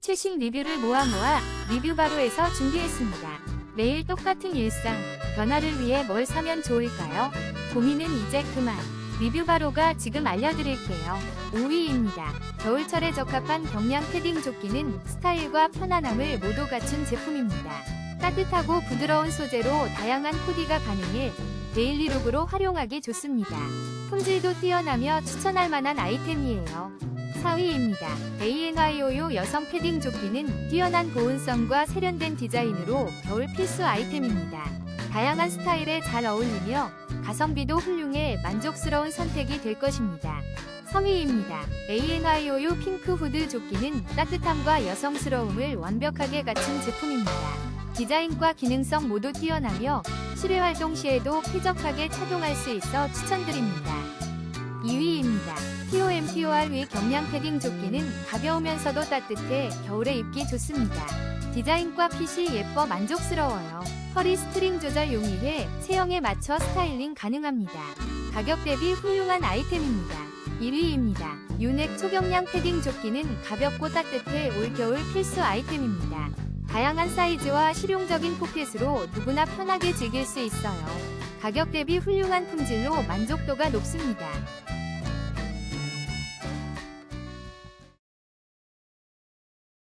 최신 리뷰를 모아 모아 리뷰 바로에서 준비했습니다. 매일 똑같은 일상, 변화를 위해 뭘 사면 좋을까요? 고민은 이제 그만. 리뷰 바로가 지금 알려드릴게요. 5위입니다. 겨울철에 적합한 경량 패딩 조끼는 스타일과 편안함을 모두 갖춘 제품입니다. 따뜻하고 부드러운 소재로 다양한 코디가 가능해 데일리룩으로 활용하기 좋습니다. 품질도 뛰어나며 추천할 만한 아이템이에요. 4위입니다. ANIOU 여성 패딩 조끼는 뛰어난 보온성과 세련된 디자인으로 겨울 필수 아이템입니다. 다양한 스타일에 잘 어울리며 가성비도 훌륭해 만족스러운 선택이 될 것입니다. 3위입니다. ANIOU 핑크 후드 조끼는 따뜻함과 여성스러움을 완벽하게 갖춘 제품입니다. 디자인과 기능성 모두 뛰어나며 실외 활동 시에도 쾌적하게 착용할 수 있어 추천드립니다. 2위입니다. TOMTOR 위 경량 패딩 조끼는 가벼우면서도 따뜻해 겨울에 입기 좋습니다. 디자인과 핏이 예뻐 만족스러워요. 허리 스트링 조절 용이해 체형에 맞춰 스타일링 가능합니다. 가격 대비 훌륭한 아이템입니다. 1위입니다. 유넥 초경량 패딩 조끼는 가볍고 따뜻해 올겨울 필수 아이템입니다. 다양한 사이즈와 실용적인 포켓으로 누구나 편하게 즐길 수 있어요. 가격 대비 훌륭한 품질로 만족도가 높습니다.